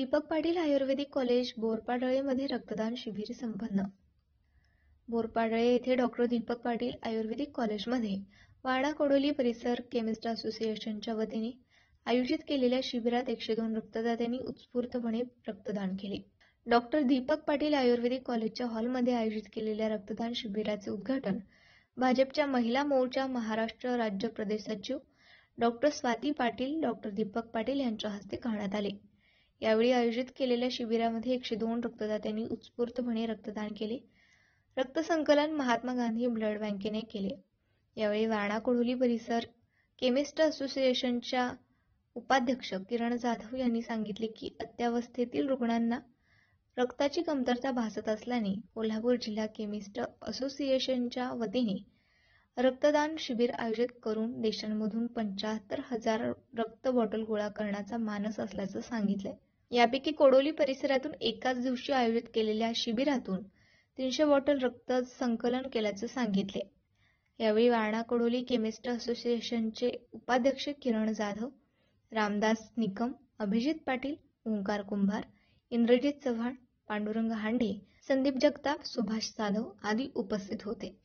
दीपक पाटील आयुर्वेदिक college बोरपाडळेमध्ये रक्तदान शिबिर संपन्न. बोरपाडळे येथे डॉक्टर दीपक पाटील आयुर्वेदिक कॉलेजमध्ये वाडा कोडोली परिसर केमिस्ट असोसिएशनच्या वतीने आयोजित केलेल्या शिबिरात एकशे दोन रक्तदात्यांनी उत्स्फूर्तपणे रक्तदान केले. डॉक्टर दीपक पाटील आयुर्वेदिक कॉलेजच्या हॉलमध्ये आयोजित केलेल्या रक्तदान शिबिराचे उद्घाटन भाजपच्या महिला मोर्चा महाराष्ट्र राज्य प्रदेश सचिव डॉक्टर स्वाती पाटील डॉक्टर दीपक पाटील यांच्या हस्ते करण्यात आले. यावेळी आयोजित केलेल्या शिबिरामध्ये एकशे दोन रक्तदात्यांनी उत्स्फूर्तपणे रक्तदान केले. रक्तसंकलन महात्मा गांधी ब्लड बँकेने केले. यावेळी वारणा कोढोली परिसर केमिस्ट असोसिएशनच्या उपाध्यक्ष किरण जाधव यांनी सांगितले की अत्यावस्थेतील रुग्णांना रक्ताची कमतरता भासत असल्याने कोल्हापूर जिल्हा केमिस्ट असोसिएशनच्या वतीने रक्तदान शिबिर आयोजित करून देशांमधून पंच्याहत्तर हजार रक्त बॉटल गोळा करण्याचा मानस असल्याचं सांगितलंय. यापैकी कोडोली परिसरातून एकाच दिवशी आयोजित केलेल्या शिबिरातून तीनशे बॉटल रक्त संकलन केल्याचं सांगितले. यावेळी वारणा कोडोली केमिस्ट असोसिएशनचे उपाध्यक्ष किरण जाधव रामदास निकम अभिजित पाटील ओंकार कुंभार इंद्रजित चव्हाण पांडुरंग हांडे संदीप जगताप सुभाष जाधव आदी उपस्थित होते.